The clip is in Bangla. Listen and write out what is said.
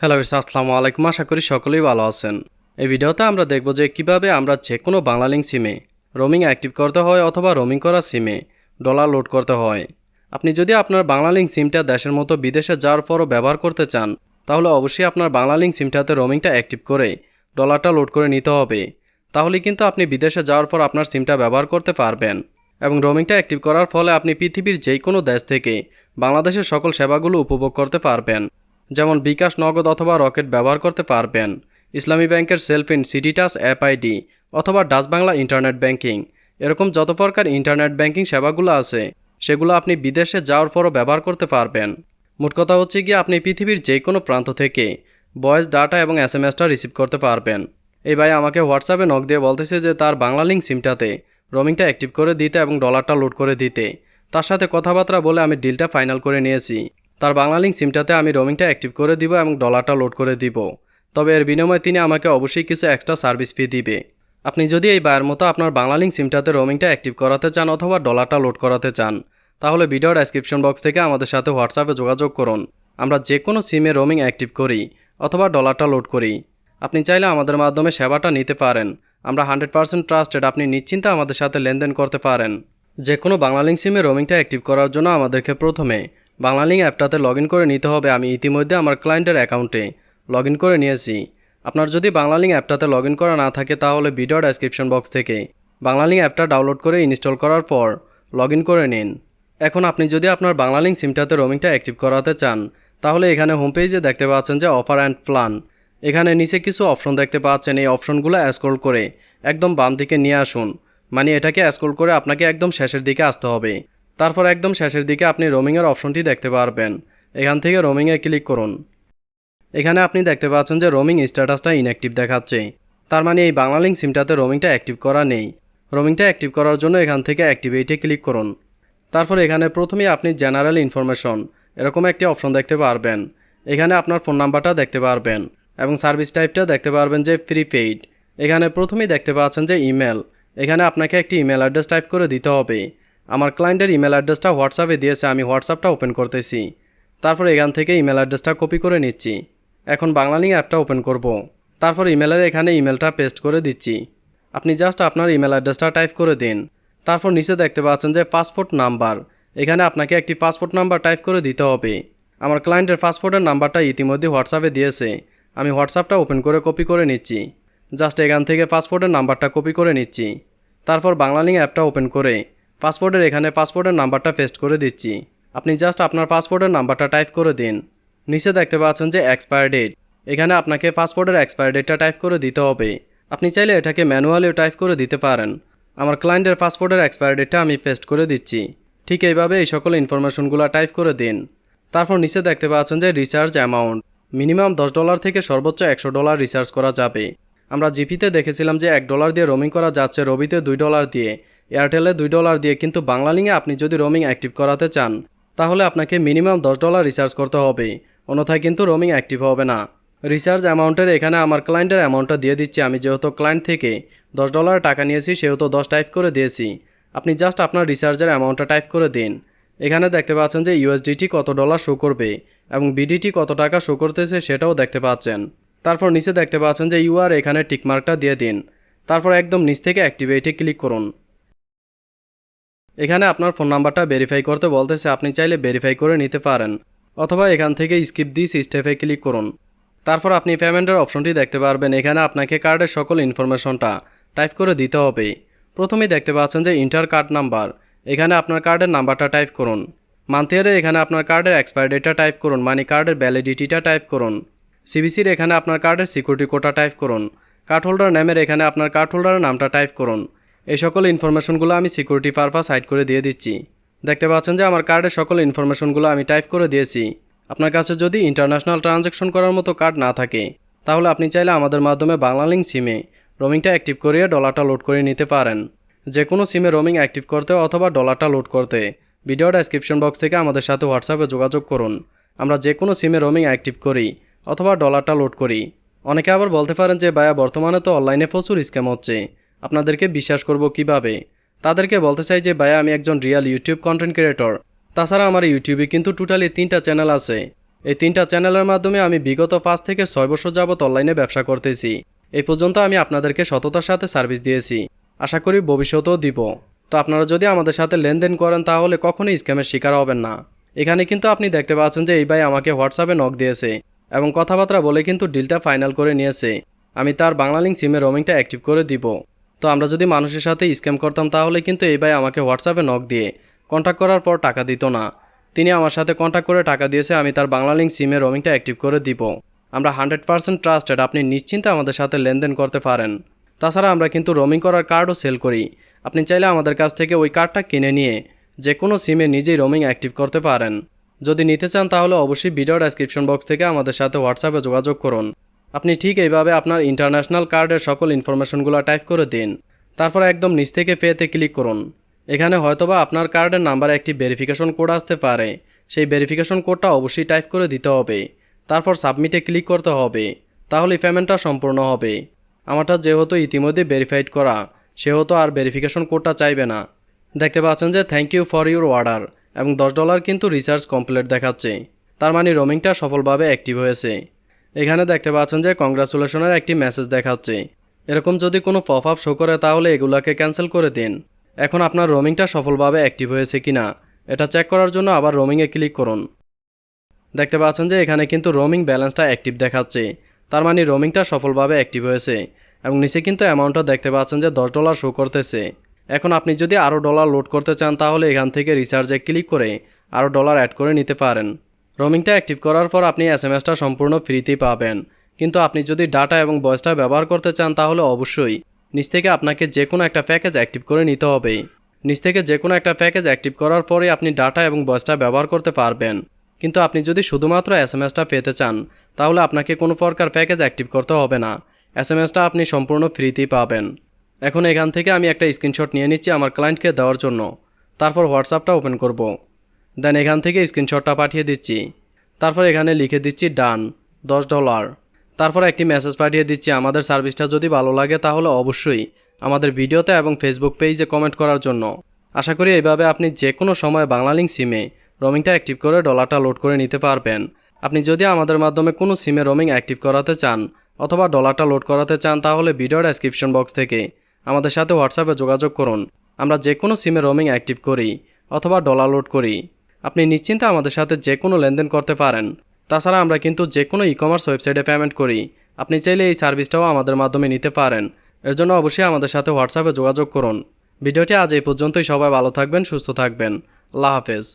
হ্যালো আসসালামু আলাইকুম আশা করি সকলেই ভালো আছেন। এই ভিডিওতে আমরা দেখব যে কীভাবে আমরা যে কোনো বাংলালিংক সিমে রোমিং অ্যাক্টিভ করতে হয় অথবা রোমিং করা সিমে ডলার লোড করতে হয়। আপনি যদি আপনার বাংলালিংক সিমটা দেশের মতো বিদেশে যাওয়ার পরও ব্যবহার করতে চান, তাহলে অবশ্যই আপনার বাংলালিংক সিমটাতে রোমিংটা অ্যাক্টিভ করে ডলারটা লোড করে নিতে হবে। তাহলে কিন্তু আপনি বিদেশে যাওয়ার পর আপনার সিমটা ব্যবহার করতে পারবেন এবং রোমিংটা অ্যাক্টিভ করার ফলে আপনি পৃথিবীর যে কোনো দেশ থেকে বাংলাদেশের সকল সেবাগুলো উপভোগ করতে পারবেন। যেমন বিকাশ নগদ অথবা রকেট ব্যবহার করতে পারবেন। ইসলামী ব্যাংকের সেলফ সেলফিন সিটিটাস অ্যাপ আইডি অথবা ডাচ বাংলা ইন্টারনেট ব্যাংকিং। এরকম যত প্রকার ইন্টারনেট ব্যাংকিং সেবাগুলো আছে, সেগুলো আপনি বিদেশে যাওয়ার পরও ব্যবহার করতে পারবেন। মোট কথা হচ্ছে গিয়ে আপনি পৃথিবীর যে কোনো প্রান্ত থেকে ভয়েস, ডাটা এবং এস এম এসটা রিসিভ করতে পারবেন। এই ভাই আমাকে হোয়াটসঅ্যাপে নক দিয়ে বলতেছে যে তার বাংলা লিঙ্ক সিমটাতে রোমিংটা অ্যাক্টিভ করে দিতে এবং ডলারটা লোড করে দিতে। তার সাথে কথাবার্তা বলে আমি ডিলটা ফাইনাল করে নিয়েছি। তার বাংলালিংক সিমটাতে আমি রোমিংটা অ্যাক্টিভ করে দিব এবং ডলারটা লোড করে দিব। তবে এর বিনিময়ে তিনি আমাকে অবশ্যই কিছু এক্সট্রা সার্ভিস ফি দিবে। আপনি যদি এই বায়ের মতো আপনার বাংলালিংক সিমটাতে রোমিংটা অ্যাক্টিভ করাতে চান অথবা ডলারটা লোড করাতে চান, তাহলে ভিডিও ডেসক্রিপশন বক্স থেকে আমাদের সাথে হোয়াটসঅ্যাপে যোগাযোগ করুন। আমরা যে কোনো সিমে রোমিং অ্যাক্টিভ করি অথবা ডলারটা লোড করি। আপনি চাইলে আমাদের মাধ্যমে সেবাটা নিতে পারেন। আমরা হান্ড্রেড পার্সেন্ট ট্রাস্টেড আপনি নিশ্চিন্তে আমাদের সাথে লেনদেন করতে পারেন। যে কোনো বাংলালিংক সিমে রোমিংটা অ্যাক্টিভ করার জন্য আমাদেরকে প্রথমে বাংলালিংক অ্যাপটাতে লগ করে নিতে হবে। আমি ইতিমধ্যে আমার ক্লায়েন্টের অ্যাকাউন্টে লগ করে নিয়েছি। আপনার যদি বাংলালিংক অ্যাপটাতে লগ করা না থাকে, তাহলে ভিডিও ডেসক্রিপশন বক্স থেকে বাংলালিংক অ্যাপটা ডাউনলোড করে ইনস্টল করার পর লগ করে নিন। এখন আপনি যদি আপনার বাংলালিংক সিমটাতে রোমিংটা অ্যাক্টিভ করাতে চান, তাহলে এখানে হোম পেজে দেখতে পাচ্ছেন যে অফার অ্যান্ড প্ল্যান এখানে নিচে কিছু অপশন দেখতে পাচ্ছেন। এই অপশনগুলো স্ক্রল করে একদম বাম দিকে নিয়ে আসুন। মানে এটাকে স্ক্রল করে আপনাকে একদম শেষের দিকে আসতে হবে। তারপর একদম শেষের দিকে আপনি রোমিংয়ের অপশনটি দেখতে পারবেন। এখান থেকে রোমিংয়ে ক্লিক করুন। এখানে আপনি দেখতে পাচ্ছেন যে রোমিং স্ট্যাটাসটা ইনঅ্যাক্টিভ দেখাচ্ছে। তার মানে এই বাংলালিংক সিমটাতে রোমিংটা অ্যাক্টিভ করা নেই। রোমিংটা অ্যাক্টিভ করার জন্য এখান থেকে অ্যাক্টিভেটে ক্লিক করুন। তারপর এখানে প্রথমেই আপনি জেনারেল ইনফরমেশন এরকম একটি অপশন দেখতে পারবেন। এখানে আপনার ফোন নাম্বারটা দেখতে পারবেন এবং সার্ভিস টাইপটা দেখতে পারবেন যে প্রিপেইড এখানে প্রথমেই দেখতে পাচ্ছেন যে ইমেল এখানে আপনাকে একটি ইমেল অ্যাড্রেস টাইপ করে দিতে হবে। আমার ক্লায়েন্টের ইমেল অ্যাড্রেসটা হোয়াটসঅ্যাপে দিয়েছে, আমি হোয়াটসঅ্যাপটা ওপেন করতেছি। তারপর এখান থেকে ইমেল অ্যাড্রেসটা কপি করে নিচ্ছি। এখন বাংলালিং অ্যাপটা ওপেন করব। তারপর ইমেলের এখানে ইমেলটা পেস্ট করে দিচ্ছি। আপনি জাস্ট আপনার ইমেল অ্যাড্রেসটা টাইপ করে দিন। তারপর নিচে দেখতে পাচ্ছেন যে পাসপোর্ট নাম্বার এখানে আপনাকে একটি পাসপোর্ট নাম্বার টাইপ করে দিতে হবে। আমার ক্লায়েন্টের পাসপোর্টের নাম্বারটা ইতিমধ্যে হোয়াটসঅ্যাপে দিয়েছে। আমি হোয়াটসঅ্যাপটা ওপেন করে কপি করে নিচ্ছি। জাস্ট এখান থেকে পাসপোর্টের নাম্বারটা কপি করে নিচ্ছি। তারপর বাংলালিং অ্যাপটা ওপেন করে পাসপোর্টের এখানে পাসপোর্টের নাম্বারটা পেস্ট করে দিচ্ছি। আপনি জাস্ট আপনার পাসপোর্টের নাম্বারটা টাইপ করে দিন। নিচে দেখতে পাচ্ছেন যে এক্সপায়ার ডেট এখানে আপনাকে পাসপোর্টের এক্সপায়ার ডেটটা টাইপ করে দিতে হবে। আপনি চাইলে এটাকে ম্যানুয়ালিও টাইপ করে দিতে পারেন। আমার ক্লায়েন্টের পাসপোর্টের এক্সপায়ার ডেটটা আমি পেস্ট করে দিচ্ছি। ঠিক এইভাবে এই সকল ইনফরমেশনগুলো টাইপ করে দিন। তারপর নিচে দেখতে পাচ্ছেন যে রিচার্জ অ্যামাউন্ট মিনিমাম দশ ডলার থেকে সর্বোচ্চ একশো ডলার রিচার্জ করা যাবে। আমরা জিপিতে দেখেছিলাম যে এক ডলার দিয়ে রোমিং করা যাচ্ছে রবিতে দুই ডলার দিয়ে। এয়ারটেলে দুই ডলার দিয়ে কিন্তু বাংলালিংয়ে আপনি যদি রোমিং অ্যাক্টিভ করাতে চান, তাহলে আপনাকে মিনিমাম দশ ডলার রিচার্জ করতে হবে। অন্যথায় কিন্তু রোমিং অ্যাক্টিভ হবে না। রিচার্জ অ্যামাউন্টের এখানে আমার ক্লায়েন্টের অ্যামাউন্টটা দিয়ে দিচ্ছি। আমি যেহেতু ক্লায়েন্ট থেকে দশ ডলার টাকা নিয়েছি, সেহেতু দশ টাইপ করে দিয়েছি। আপনি জাস্ট আপনার রিচার্জের অ্যামাউন্টটা টাইপ করে দিন। এখানে দেখতে পাচ্ছেন যে ইউএসডিটি কত ডলার শো করবে এবং বিডিটি কত টাকা শো করতেছে সেটাও দেখতে পাচ্ছেন। তারপর নিচে দেখতে পাচ্ছেন যে ইউআর এখানে টিকমার্কটা দিয়ে দিন। তারপর একদম নিচ থেকে অ্যাক্টিভেটে ক্লিক করুন। এখানে আপনার ফোন নাম্বারটা ভেরিফাই করতে বলতেছে, আপনি চাইলে ভেরিফাই করে নিতে পারেন। অথবা এখান থেকে স্কিপ দিস স্টেপে ক্লিক করুন। তারপর আপনি পেমেন্টের অপশনটি দেখতে পারবেন। এখানে আপনাকে কার্ডের সকল ইনফরমেশনটা টাইপ করে দিতে হবে। প্রথমেই দেখতে পাচ্ছেন যে ইন্টার কার্ড নাম্বার এখানে আপনার কার্ডের নাম্বারটা টাইপ করুন। মান্থিয়ারে এখানে আপনার কার্ডের এক্সপায়ার ডেটটা টাইপ করুন, মানি কার্ডের ভ্যালিডিটিটা টাইপ করুন। সিবিসির এখানে আপনার কার্ডের সিকিউরিটি কোডটা টাইপ করুন। কার্ড হোল্ডার নেমের এখানে আপনার কার্ড হোল্ডারের নামটা টাইপ করুন। এই সকল ইনফরমেশনগুলো আমি সিকিউরিটি পারপাস হাইড করে দিয়ে দিচ্ছি। দেখতে পাচ্ছেন যে আমার কার্ডের সকল ইনফরমেশনগুলো আমি টাইপ করে দিয়েছি। আপনার কাছে যদি ইন্টারন্যাশনাল ট্রানজ্যাকশন করার মতো কার্ড না থাকে, তাহলে আপনি চাইলে আমাদের মাধ্যমে বাংলালিংক সিমে রোমিংটা অ্যাক্টিভ করিয়ে ডলারটা লোড করে নিতে পারেন। যে কোনো সিমে রোমিং অ্যাক্টিভ করতে অথবা ডলারটা লোড করতে ভিডিও ডেসক্রিপশন বক্স থেকে আমাদের সাথে হোয়াটসঅ্যাপে যোগাযোগ করুন। আমরা যে কোনো সিমে রোমিং অ্যাক্টিভ করি অথবা ডলারটা লোড করি। অনেকে আবার বলতে পারেন যে, ভাইয়া, বর্তমানে তো অনলাইনে প্রচুর স্ক্যাম হচ্ছে। আপনাদেরকে বিশ্বাস করব কীভাবে? তাদেরকে বলতে চাই যে, ভাইয়া, আমি একজন রিয়েল ইউটিউব কন্টেন্ট ক্রিয়েটর তাছাড়া আমার ইউটিউবে কিন্তু টোটালি তিনটা চ্যানেল আছে। এই তিনটা চ্যানেলের মাধ্যমে আমি বিগত পাঁচ থেকে ছয় বছর যাবত অনলাইনে ব্যবসা করতেছি। এই পর্যন্ত আমি আপনাদেরকে সততার সাথে সার্ভিস দিয়েছি। আশা করি ভবিষ্যতেও দিব। তো আপনারা যদি আমাদের সাথে লেনদেন করেন, তাহলে কখনোই স্ক্যামের শিকার হবেন না। এখানে কিন্তু আপনি দেখতে পাচ্ছেন যে, এই ভাই আমাকে হোয়াটসঅ্যাপে নক দিয়েছে এবং কথাবার্তা বলে কিন্তু ডিলটা ফাইনাল করে নিয়েছে। আমি তার বাংলালিংক সিমে রোমিংটা অ্যাক্টিভ করে দিব। তো আমরা যদি মানুষের সাথে স্ক্যাম করতাম তাহলে কিন্তু এই ভাই আমাকে হোয়াটসঅ্যাপে নক দিয়ে কন্ট্যাক্ট করার পর টাকা দিত না। তিনি আমার সাথে কন্ট্যাক্ট করে টাকা দিয়েছে, আমি তার বাংলালিংক সিমে রোমিংটা অ্যাক্টিভ করে দিব। আমরা হান্ড্রেড পার্সেন্ট ট্রাস্টেড আপনি নিশ্চিন্তে আমাদের সাথে লেনদেন করতে পারেন। তাছাড়া আমরা কিন্তু রোমিং করার কার্ডও সেল করি। আপনি চাইলে আমাদের কাছ থেকে ওই কার্ডটা কিনে নিয়ে যে কোনো সিমে নিজেই রোমিং অ্যাক্টিভ করতে পারেন। যদি নিতে চান তাহলে অবশ্যই ভিডিও ডেসক্রিপশন বক্স থেকে আমাদের সাথে হোয়াটসঅ্যাপে যোগাযোগ করুন। আপনি ঠিক এইভাবে আপনার ইন্টারন্যাশনাল কার্ডের সকল ইনফরমেশনগুলো টাইপ করে দিন। তারপর একদম নিচ থেকে পেতে ক্লিক করুন। এখানে হয়তোবা আপনার কার্ডের নাম্বারে একটি ভেরিফিকেশন কোড আসতে পারে। সেই ভেরিফিকেশন কোডটা অবশ্যই টাইপ করে দিতে হবে। তারপর সাবমিটে ক্লিক করতে হবে। তাহলে পেমেন্টটা সম্পূর্ণ হবে। আমারটা যেহেতু ইতিমধ্যে ভেরিফাইড করা, সেহেতু আর ভেরিফিকেশন কোডটা চাইবে না। দেখতে পাচ্ছেন যে thank you for your order এবং দশ ডলার কিন্তু রিচার্জ কমপ্লিট দেখাচ্ছে। তার মানে রোমিংটা সফলভাবে অ্যাক্টিভ হয়েছে। এখানে দেখতে পাচ্ছেন যে কংগ্রাচুলেশনের একটি মেসেজ দেখাচ্ছে। এরকম যদি কোনো পপ আপ শো করে তাহলে এগুলাকে ক্যান্সেল করে দিন। এখন আপনার রোমিংটা সফলভাবে অ্যাক্টিভ হয়েছে কিনা, এটা চেক করার জন্য আবার রোমিংয়ে ক্লিক করুন। দেখতে পাচ্ছেন যে এখানে কিন্তু রোমিং ব্যালেন্সটা অ্যাক্টিভ দেখাচ্ছে, তার মানে রোমিংটা সফলভাবে অ্যাক্টিভ হয়েছে এবং নিচে কিন্তু অ্যামাউন্টটা দেখতে পাচ্ছেন যে দশ ডলার শো করতেছে। এখন আপনি যদি আরও ডলার লোড করতে চান তাহলে এখান থেকে রিচার্জে ক্লিক করে আরও ডলার অ্যাড করে নিতে পারেন। রোমিংটা অ্যাক্টিভ করার পর আপনি এস এম এসটা সম্পূর্ণ ফ্রিতেই পাবেন। কিন্তু আপনি যদি ডাটা এবং ভয়েসটা ব্যবহার করতে চান তাহলে অবশ্যই নিচ থেকে আপনাকে যে কোনো একটা প্যাকেজ অ্যাক্টিভ করে নিতে হবে। নিচ থেকে যে কোনো একটা প্যাকেজ অ্যাক্টিভ করার পরে আপনি ডাটা এবং ভয়েসটা ব্যবহার করতে পারবেন। কিন্তু আপনি যদি শুধুমাত্র এস এম এসটা পেতে চান, তাহলে আপনাকে কোনো প্রকার প্যাকেজ অ্যাক্টিভ করতে হবে না। এস এম এসটা আপনি সম্পূর্ণ ফ্রিতেই পাবেন। এখন এখান থেকে আমি একটা স্ক্রিনশট নিয়ে নিচ্ছি আমার ক্লায়েন্টকে দেওয়ার জন্য। তারপর হোয়াটসঅ্যাপটা ওপেন করব। দেন এখান থেকে স্ক্রিনশটটা পাঠিয়ে দিচ্ছি। তারপর এখানে লিখে দিচ্ছি ডান দশ ডলার তারপর একটি মেসেজ পাঠিয়ে দিচ্ছি, আমাদের সার্ভিসটা যদি ভালো লাগে তাহলে অবশ্যই আমাদের ভিডিওতে এবং ফেসবুক পেজে কমেন্ট করার জন্য। আশা করি এইভাবে আপনি যে কোনো সময় বাংলালিংক সিমে রোমিংটা অ্যাক্টিভ করে ডলারটা লোড করে নিতে পারবেন। আপনি যদি আমাদের মাধ্যমে কোনো সিমে রোমিং অ্যাক্টিভ করাতে চান অথবা ডলারটা লোড করাতে চান তাহলে ভিডিও ডেসক্রিপশন বক্স থেকে আমাদের সাথে হোয়াটসঅ্যাপে যোগাযোগ করুন। আমরা যে কোনো সিমে রোমিং অ্যাক্টিভ করি অথবা ডলার লোড করি। আপনি নিশ্চিন্তে আমাদের সাথে যে কোনো লেনদেন করতে পারেন। তাছাড়া আমরা কিন্তু যে কোনো ই কমার্স ওয়েবসাইটে পেমেন্ট করি। আপনি চাইলে এই সার্ভিসটাও আমাদের মাধ্যমে নিতে পারেন। এর জন্য অবশ্যই আমাদের সাথে হোয়াটসঅ্যাপে যোগাযোগ করুন। ভিডিওটি আজ এই পর্যন্তই। সবাই ভালো থাকবেন, সুস্থ থাকবেন। আল্লাহ হাফেজ।